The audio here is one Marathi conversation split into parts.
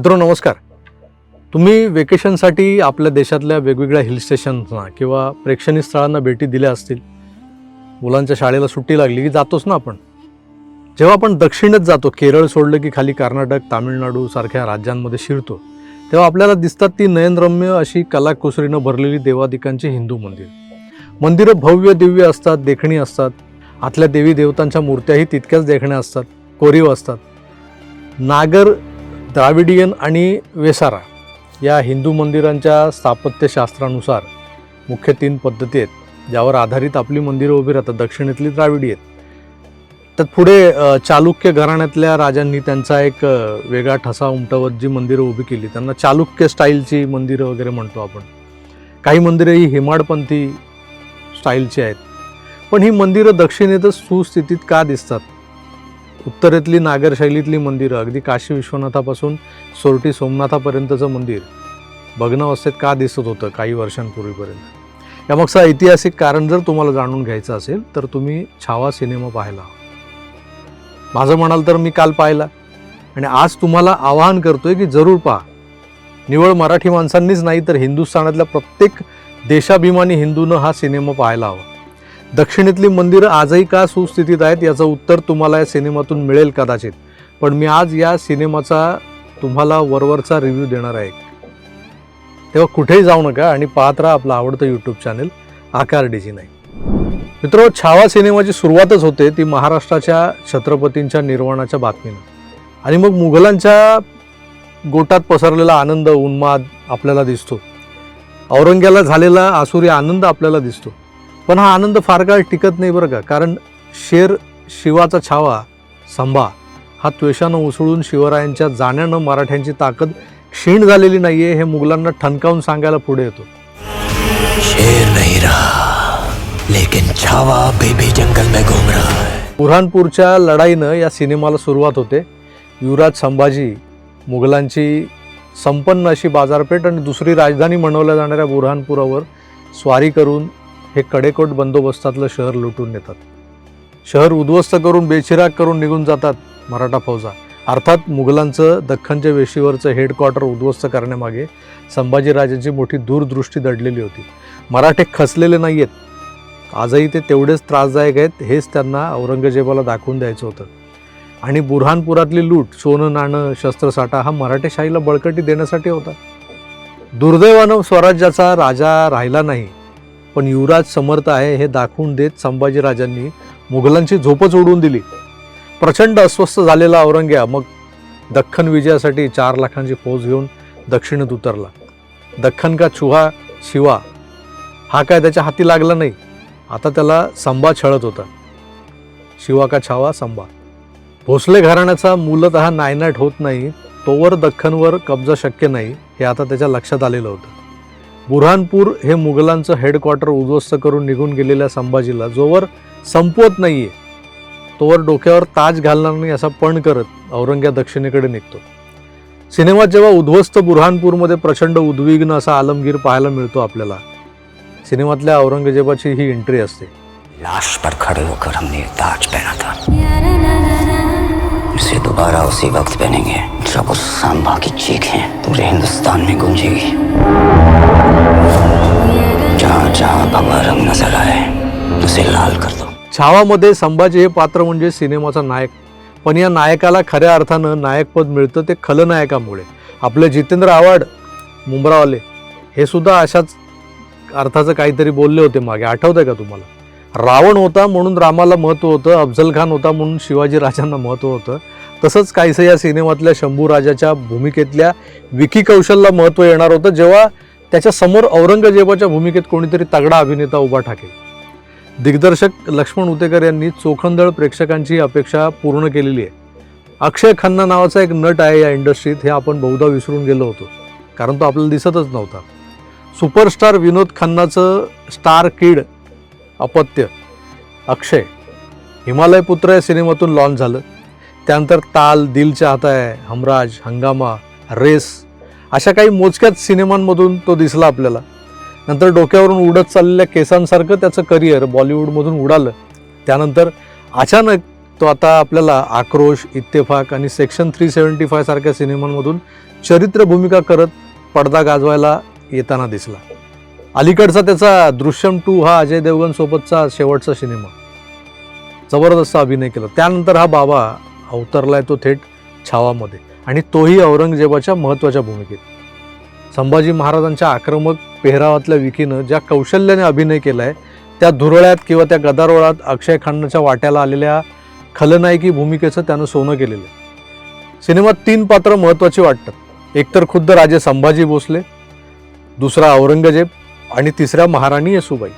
मित्रो नमस्कार. तुम्ही वेकेशनसाठी आपल्या देशातल्या वेगवेगळ्या हिल स्टेशन्सना किंवा प्रेक्षणीय स्थळांना भेटी दिल्या असतील. मुलांच्या शाळेला सुट्टी लागली की जातोच ना आपण. जेव्हा आपण दक्षिणच जातो केरळ सोडलं की खाली कर्नाटक तामिळनाडू सारख्या राज्यांमध्ये शिरतो तेव्हा आपल्याला दिसतात ती नयनरम्य अशी कलाकुसरीनं भरलेली देवादिकांची हिंदू मंदिर. मंदिरं भव्य दिव्य असतात देखणी असतात. आतल्या देवी देवतांच्या मूर्त्याही तितक्याच देखण्या असतात कोरीव असतात. नागर द्राविडियन आणि वेसारा या हिंदू मंदिरांच्या स्थापत्यशास्त्रानुसार मुख्य तीन पद्धती आहेत ज्यावर आधारित आपली मंदिरं उभी राहतात. दक्षिणेतली द्राविडी आहेत. त्यात पुढे चालुक्य घराण्यातल्या राजांनी त्यांचा एक वेगळा ठसा उमटवत जी मंदिरं उभी केली त्यांना चालुक्य स्टाईलची मंदिरं वगैरे म्हणतो आपण. काही मंदिरं ही हेमाडपंथी स्टाईलची आहेत. पण ही मंदिरं दक्षिणेतच सुस्थितीत का दिसतात? उत्तरेतली नागर शैलीतली मंदिरं अगदी काशी विश्वनाथापासून सोरटी सोमनाथापर्यंतचं मंदिर. भग्नावस्थेत का दिसत होतं काही वर्षांपूर्वीपर्यंत? या मागचं ऐतिहासिक कारण जर तुम्हाला जाणून घ्यायचं असेल तर तुम्ही छावा सिनेमा पाहायला हवा माझं म्हणाल तर मी काल पाहिला. आणि आज तुम्हाला आवाहन करतोय की जरूर पहा. निवळ मराठी माणसांनीच नाही तर हिंदुस्थानातल्या प्रत्येक देशाभिमानी हिंदूनं हा सिनेमा पाहायला हवा. दक्षिणेतली मंदिरं आजही का सुस्थितीत आहेत याचं उत्तर तुम्हाला या सिनेमातून मिळेल कदाचित. पण मी आज या सिनेमाचा तुम्हाला वरवरचा रिव्ह्यू देणार आहे. तेव्हा कुठेही जाऊ नका आणि पाहत राहा आपलं आवडतं यूट्यूब चॅनल आकार डीजी नाही मित्र छावा सिनेमाची सुरुवातच होते ती महाराष्ट्राच्या छत्रपतींच्या निर्वाणाच्या बातमीनं. आणि मग मुघलांच्या गोटात पसरलेला आनंद उन्माद आपल्याला दिसतो. औरंग्याला झालेला आसुरी आनंद आपल्याला दिसतो. पण हा आनंद फार काळ टिकत नाही बरं का. कारण शेर शिवाचा छावा संभा हा त्वेषानं उसळून शिवरायांच्या जाण्यानं मराठ्यांची ताकद क्षीण झालेली नाहीये हे मुघलांना ठणकावून सांगायला पुढे येतो. शेर नहीं रहा लेकिन छावा भी जंगल में घूम रहा है. बुऱ्हाणपूरच्या लढाईनं या सिनेमाला सुरुवात होते. युवराज संभाजी मुघलांची संपन्न अशी बाजारपेठ आणि दुसरी राजधानी म्हणवल्या जाणाऱ्या बुऱ्हाणपुरावर स्वारी करून हे कडेकोट बंदोबस्तातलं शहर लुटून नेतात. शहर उद्ध्वस्त करून बेचिराग करून निघून जातात मराठा फौजा. अर्थात मुघलांचं दख्खनच्या वेशीवरचं हेडक्वार्टर उद्ध्वस्त करण्यामागे संभाजीराजांची मोठी दूरदृष्टी दडलेली होती. मराठे खचलेले नाही आहेत आजही ते तेवढेच त्रासदायक आहेत हेच त्यांना औरंगजेबाला दाखवून द्यायचं होतं. आणि बुरहानपुरातली लूट सोनं नाणं शस्त्रसाठा हा मराठेशाहीला बळकटी देण्यासाठी होता. दुर्दैवानं स्वराज्याचा राजा राहिला नाही. पण युवराज समर्थ आहे हे दाखवून देत संभाजीराजांनी मुघलांची झोपच उडवून दिली. प्रचंड अस्वस्थ झालेला औरंग्या मग दख्खन विजयासाठी चार लाखांची फौज घेऊन दक्षिणेत उतरला. दख्खन का चुहा शिवा हा काय त्याच्या हाती लागला नाही. आता त्याला संभा छळत होता. शिवा का छावा संभा. भोसले घराण्याचा मूलतः नायनाट होत नाही तोवर दख्खनवर कब्जा शक्य नाही हे आता त्याच्या लक्षात आलेलं होतं. बुऱ्हाणपूर हे मुघलांचं हेडक्वार्टर उद्ध्वस्त करून निघून गेलेल्या संभाजीला जोवर संपवत नाहीये तोवर डोक्यावर ताज घालणार नाही असा पण करत औरंग्या दक्षिणेकडे निघतो. सिनेमात जेव्हा उद्ध्वस्त बुऱ्हाणपूरमध्ये प्रचंड उद्विग्न असा आलमगीर पाहायला मिळतो आपल्याला सिनेमातल्या औरंगजेबाची ही एंट्री असते. लाश पर खड़े होकर हमने ताज पहना था। इसे दोबारा उसी वक्त पहनेंगे। जब उस सांबा की चीखें पूरे हिंदुस्तान में गूंजेगी जहाँ जहाँ भगवा रंग नजर आए उसे लाल कर दो छावामध्ये संभाजी हे पात्र म्हणजे सिनेमाचा नायक पण या नायकाला खऱ्या अर्थानं नायकपद मिळतं ते खलनायकामुळे आपले जितेंद्र आव्हाड मुंब्रावाले हे सुद्धा अशाच अर्थाचं काहीतरी बोलले होते मागे. आठवतंय का तुम्हाला? रावण होता म्हणून रामाला महत्त्व होतं अफजल खान होता म्हणून शिवाजी राजांना महत्त्व होतं. तसंच काहीसं या सिनेमातल्या शंभू राजाच्या भूमिकेतल्या विकी कौशलला महत्त्व येणार होतं जेव्हा त्याच्यासमोर औरंगजेबाच्या भूमिकेत कोणीतरी तगडा अभिनेता उभा ठाकेल. दिग्दर्शक लक्ष्मण उतेकर यांनी चोखंदळ प्रेक्षकांची अपेक्षा पूर्ण केलेली आहे. अक्षय खन्ना नावाचा एक नट आहे या इंडस्ट्रीत हे आपण बहुधा विसरून गेलो होतो कारण तो आपल्याला दिसतच नव्हता. सुपरस्टार विनोद खन्नाचं स्टार किड अपत्य अक्षय हिमालय पुत्र या सिनेमातून लॉन्च झालं. त्यानंतर ताल दिल चाहता है हमराज हंगामा रेस अशा काही मोजक्याच सिनेमांमधून तो दिसला आपल्याला. नंतर डोक्यावरून उडत चाललेल्या केसांसारखं त्याचं करिअर बॉलिवूडमधून उडालं. त्यानंतर अचानक तो आता आपल्याला आक्रोश इत्तेफाक आणि सेक्शन थ्री सेवन्टी फाय सारख्या सिनेमांमधून चरित्र भूमिका करत पडदा गाजवायला येताना दिसला. अलीकडचा त्याचा दृश्यम टू हा अजय देवगनसोबतचा शेवटचा सिनेमा. जबरदस्त अभिनय केला. त्यानंतर हा बाबा अवतरलाय तो थेट छावामध्ये. आणि तोही औरंगजेबाच्या महत्त्वाच्या भूमिकेत. संभाजी महाराजांच्या आक्रमक पेहरावातल्या विकीनं ज्या कौशल्याने अभिनय केलाय त्या धुरळ्यात किंवा त्या गदारोळात अक्षय खानच्या वाट्याला आलेल्या खलनायकी भूमिकेचं त्यानं सोनं केलेलं आहे. सिनेमात तीन पात्र महत्त्वाची वाटतात. एकतर खुद्द राजे संभाजी भोसले दुसरा औरंगजेब आणि तिसऱ्या महाराणी येसुबाई.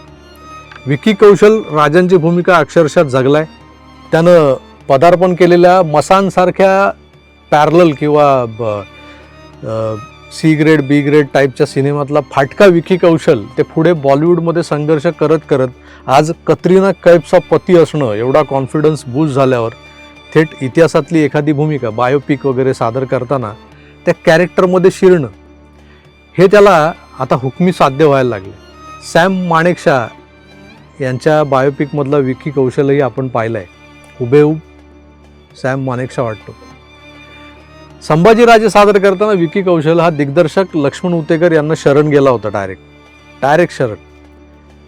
विकी कौशल राजांची भूमिका अक्षरशः जगलाय. त्यानं पदार्पण केलेल्या मसांसारख्या पॅरल किंवा ब- सी ग्रेड बी ग्रेड टाईपच्या सिनेमातला फाटका विकी कौशल ते पुढे बॉलिवूडमध्ये संघर्ष करत करत आज कत्रिना कैफचा पती असणं एवढा कॉन्फिडन्स बूस्ट झाल्यावर थेट इतिहासातली एखादी भूमिका बायोपिक वगैरे सादर करताना त्या कॅरेक्टरमध्ये शिरणं हे त्याला आता हुकमी साध्य व्हायला लागले. सॅम माणेकशा यांच्या बायोपिकमधला विकी कौशलही आपण पाहिलं आहे हुबेहूब सॅम मानेकशा वाटतो. संभाजीराजे सादर करताना विकी कौशल हा दिग्दर्शक लक्ष्मण उतेकर यांना शरण गेला होता डायरेक्ट डायरेक्ट शरण.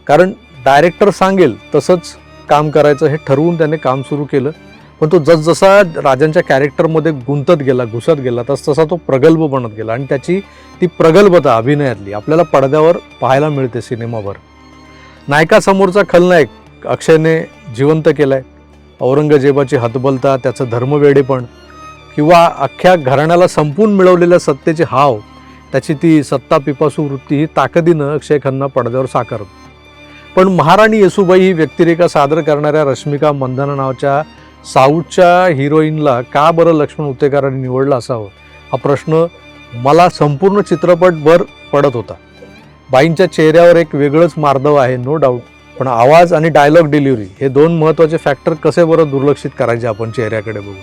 कारण डायरेक्टर सांगेल तसंच काम करायचं हे ठरवून त्याने काम सुरू केलं. पण तो जसजसा राजांच्या कॅरेक्टरमध्ये गुंतत गेला घुसत गेला तस तसा तो प्रगल्भ बनत गेला आणि त्याची ती प्रगल्भता अभिनयातली आपल्याला पडद्यावर पाहायला मिळते सिनेमाभर. नायकासमोरचा खलनायक अक्षयने जिवंत केलाय. औरंगजेबाची हतबलता त्याचं धर्मवेडेपण किंवा अख्ख्या घराण्याला संपून मिळवलेल्या सत्तेची हाव त्याची ती सत्ता पिपासू वृत्ती ही ताकदीनं अक्षय खन्ना पडद्यावर साकार पण महाराणी येसुबाई ही व्यक्तिरेखा सादर करणाऱ्या रश्मिका मंदाना नावाच्या साऊथच्या हिरोईनला का बरं लक्ष्मण उतेकरांनी निवडलं असावं? हा प्रश्न मला संपूर्ण चित्रपटभर पडत होता. बाईंच्या चेहऱ्यावर एक वेगळंच मार्दव आहे नो डाऊट पण आवाज आणि डायलॉग डिलिव्हरी हे दोन महत्त्वाचे फॅक्टर कसे बरं दुर्लक्षित करायचे आपण चेहऱ्याकडे बघून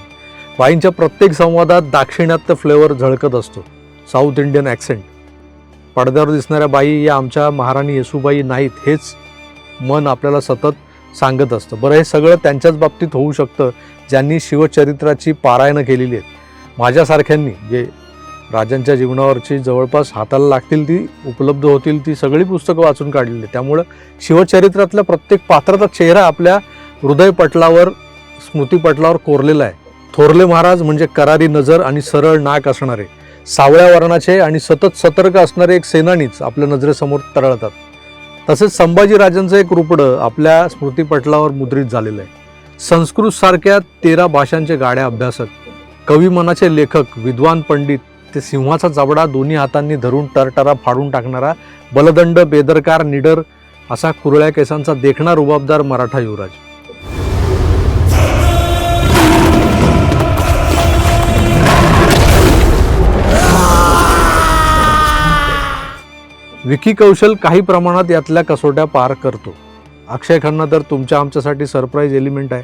बाईंच्या प्रत्येक संवादात दाक्षिणात्य फ्लेवर झळकत असतो. साऊथ इंडियन ॲक्सेंट पडद्यावर दिसणाऱ्या बाई या आमच्या महाराणी येसूबाई नाहीत हेच मन आपल्याला सतत सांगत असतं. बरं हे सगळं त्यांच्याच बाबतीत होऊ शकतं ज्यांनी शिवचरित्राची पारायणं केलेली आहेत. माझ्यासारख्यांनी जे राजांच्या जीवनावरची जवळपास हाताला लागतील ती उपलब्ध होतील ती सगळी पुस्तकं वाचून काढलेली त्यामुळं शिवचरित्रातल्या प्रत्येक पात्राचा चेहरा आपल्या हृदयपटलावर स्मृतीपटलावर कोरलेला आहे. थोरले महाराज म्हणजे करारी नजर आणि सरळ नाक असणारे सावळ्या वर्णाचे आणि सतत सतर्क असणारे एक सेनानीच आपल्या नजरेसमोर तरळतात. तसेच संभाजीराजांचं एक रुपडं आपल्या स्मृतीपटलावर मुद्रित झालेलं आहे. संस्कृतसारख्या तेरा भाषांचे गाड्या अभ्यासक कवी मनाचे लेखक विद्वान पंडित ते सिंहाचा जबडा दोन्ही हातांनी धरून टरटरा फाडून टाकणारा बलदंड बेदरकार निडर असा कुरळ्या केसांचा देखणा रुबाबदार मराठा युवराज. विकी कौशल काही प्रमाणात यातल्या कसोट्या पार करतो. अक्षय खन्ना तर तुमच्या आमच्यासाठी सरप्राईज एलिमेंट आहे.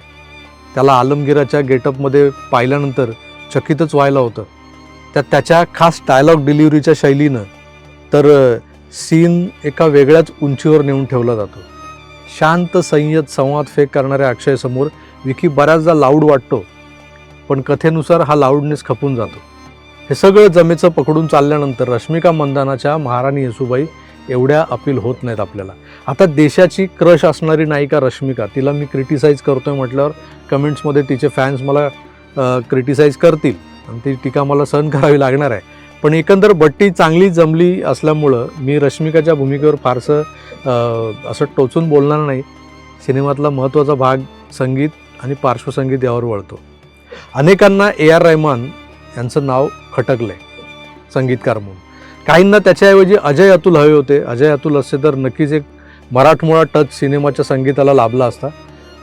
त्याला आलमगिराच्या गेटअपमध्ये पाहिल्यानंतर चकितच व्हायला होतं. तर त्याच्या खास डायलॉग डिलिव्हरीच्या शैलीनं तर सीन एका वेगळ्याच उंचीवर नेऊन ठेवला जातो. शांत संयत संवाद फेक करणाऱ्या अक्षयसमोर विकी बऱ्याचदा लाऊड वाटतो पण कथेनुसार हा लाऊडनेस खपून जातो. हे सगळं जमेचं पकडून चालल्यानंतर रश्मिका मंदानाच्या महाराणी येसुबाई एवढ्या अपील होत नाहीत आपल्याला. आता देशाची क्रश असणारी नायिका रश्मिका तिला मी क्रिटिसाईज करतोय म्हटल्यावर कमेंट्समध्ये तिचे फॅन्स मला क्रिटिसाईज करतील. आणि ती टीका मला सहन करावी लागणार आहे. पण एकंदर बट्टी चांगली जमली असल्यामुळं मी रश्मिकाच्या भूमिकेवर फारसं असं टोचून बोलणार नाही. सिनेमातला महत्त्वाचा भाग संगीत आणि पार्श्वसंगीत यावर वळतो. अनेकांना ए आर रहमान यांचं नाव खटकलं आहे संगीतकार म्हणून. काहींना त्याच्याऐवजी अजय अतुल हवे होते. अजय अतुल असते तर नक्कीच एक मराठमोळा टच सिनेमाच्या संगीताला लाभला असता.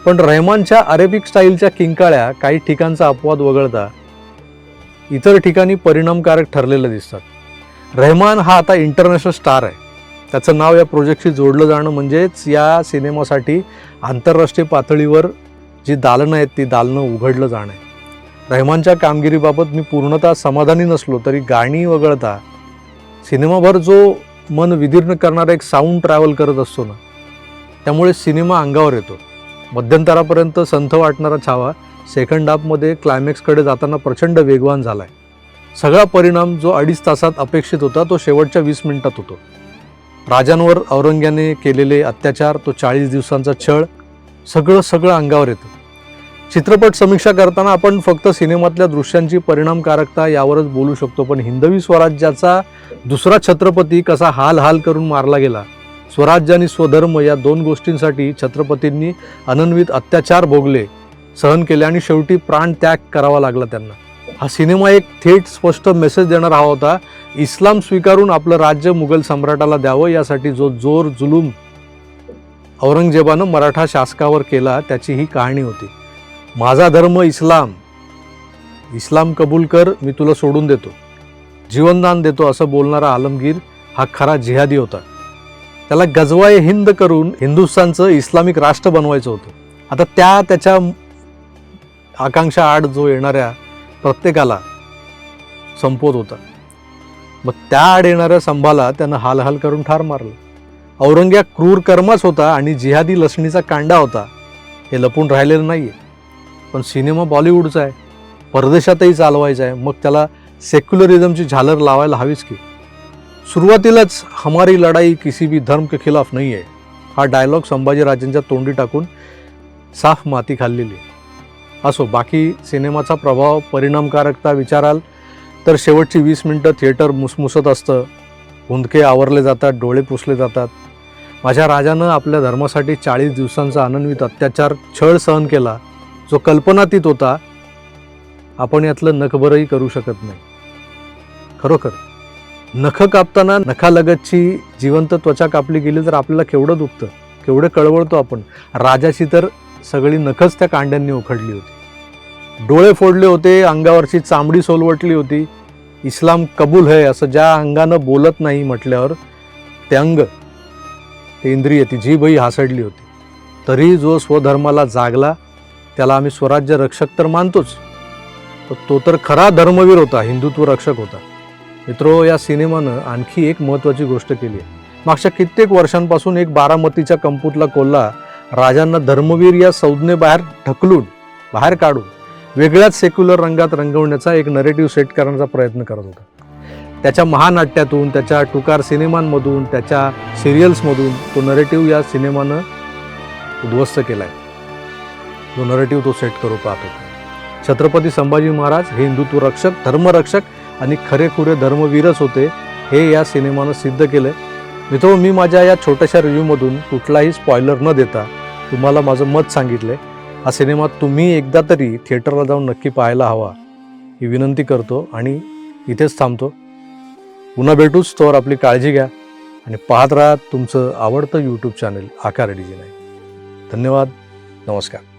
पण रहमानच्या अरेबिक स्टाईलच्या किंकाळ्या काही ठिकाणचा अपवाद वगळता इतर ठिकाणी परिणामकारक ठरलेलं दिसतात. रहमान हा आता इंटरनॅशनल स्टार आहे. त्याचं नाव या प्रोजेक्टशी जोडलं जाणं म्हणजेच या सिनेमासाठी आंतरराष्ट्रीय पातळीवर जी दालनं आहेत ती दालनं उघडलं जाणं आहे. रहमानच्या कामगिरीबाबत मी पूर्णतः समाधानी नसलो तरी गाणी वगळता सिनेमाभर जो मन विदीर्ण करणारा एक साऊंड ट्रॅव्हल करत असतो ना त्यामुळे सिनेमा अंगावर येतो. मध्यंतरापर्यंत संथ वाटणारा छावा सेकंड हाफमध्ये क्लायमॅक्सकडे जाताना प्रचंड वेगवान झाला आहे सगळा परिणाम जो अडीच तासात अपेक्षित होता तो शेवटच्या वीस मिनिटात होतो. राजांवर औरंग्याने केलेले अत्याचार तो चाळीस दिवसांचा छळ सगळं सगळं अंगावर येतं. चित्रपट समीक्षा करताना आपण फक्त सिनेमातल्या दृश्यांची परिणामकारकता यावरच बोलू शकतो पण हिंदवी स्वराज्याचा दुसरा छत्रपती कसा हाल हाल करून मारला गेला? स्वराज्य आणि स्वधर्म या दोन गोष्टींसाठी छत्रपतींनी अनन्वित अत्याचार भोगले. सहन केले आणि शेवटी प्राण त्याग करावा लागला त्यांना. हा सिनेमा एक थेट स्पष्ट मेसेज देणारा हा होता इस्लाम स्वीकारून आपलं राज्य मुघल सम्राटाला द्यावं यासाठी जो जोर जुलूम औरंगजेबानं मराठा शासकावर केला त्याची ही कहाणी होती. माझा धर्म इस्लाम. इस्लाम कबूल कर मी तुला सोडून देतो. जीवनदान देतो असं बोलणारा आलमगीर हा खरा जिहादी होता. त्याला गजवाय हिंद करून हिंदुस्थानचं इस्लामिक राष्ट्र बनवायचं होतं. आता त्या त्याच्या आकांक्षा आड जो येणाऱ्या प्रत्येकाला संपवत होता. मग त्या आड येणाऱ्या संभाला त्यानं हालहाल करून ठार मारलं. औरंग्या क्रूर कर्मच होता आणि जिहादी लसणीचा कांडा होता. हे लपून राहिलेलं नाही आहे पण सिनेमा बॉलिवूडचा आहे. परदेशातही चालवायचा आहे. मग त्याला सेक्युलरिझमची झालर लावायला हवीच की. सुरुवातीलाच हमारी लढाई किसी भी धर्म के खिलाफ नाही आहे हा डायलॉग संभाजीराजेंच्या तोंडी टाकून साफ माती खाल्लेली आहे. असो बाकी सिनेमाचा प्रभाव परिणामकारकता विचाराल तर शेवटची वीस मिनटं थिएटर मुसमुसत असतं. हुंदके आवरले जातात डोळे पुसले जातात. माझ्या राजानं आपल्या धर्मासाठी चाळीस दिवसांचा आनंदवित अत्याचार छळ सहन केला. जो कल्पनातीत होता आपण यातलं नखभरही करू शकत नाही. खरोखर नख कापताना नखालगतची जिवंत त्वचा कापली गेली तर आपल्याला केवढं दुखतं? केवढं कळवळतो आपण? राजाची तर सगळी नखच त्या कांड्यांनी उखडली होती. डोळे फोडले होते अंगावरची चामडी सोलवटली होती. इस्लाम कबूल है असं ज्या अंगानं बोलत नाही म्हटल्यावर ते अंग ते इंद्रिय ती जीभही हासडली होती. तरी जो स्वधर्माला जागला त्याला आम्ही स्वराज्य रक्षक तर मानतोच. तर तो तर खरा धर्मवीर होता हिंदुत्व रक्षक होता. मित्रो या सिनेमानं आणखी एक महत्त्वाची गोष्ट केली आहे. मागच्या कित्येक वर्षांपासून एक बारामतीच्या कंपूटला कोल्हा राजांना धर्मवीर या संज्ञेबाहेर ढकलून बाहेर काढून वेगळ्याच सेक्युलर रंगात रंगवण्याचा एक नरेटिव्ह सेट करण्याचा प्रयत्न करत होता. त्याच्या महानाट्यातून त्याच्या टुकार सिनेमांमधून त्याच्या सिरियल्समधून तो नरेटिव्ह या सिनेमानं उद्ध्वस्त केला आहे जो नरेटिव्ह तो सेट करू पाहत होता. छत्रपती संभाजी महाराज हे हिंदुत्व रक्षक धर्मरक्षक आणि खरेखुरे धर्मवीरच होते हे या सिनेमानं सिद्ध केलं मित्र मी माझ्या या छोट्याशा रिव्ह्यूमधून कुठलाही स्पॉयलर न देता तुम्हाला माझं मत सांगितलं हा सिनेमा तुम्ही एकदा तरी थिएटरला जाऊन नक्की पाहायला हवा. ही विनंती करतो आणि इथेच थांबतो. पुन्हा भेटूच तोवर आपली काळजी घ्या आणि पाहत राहा तुमचं आवडतं यूट्यूब चॅनल आकार डीजे नाही धन्यवाद नमस्कार.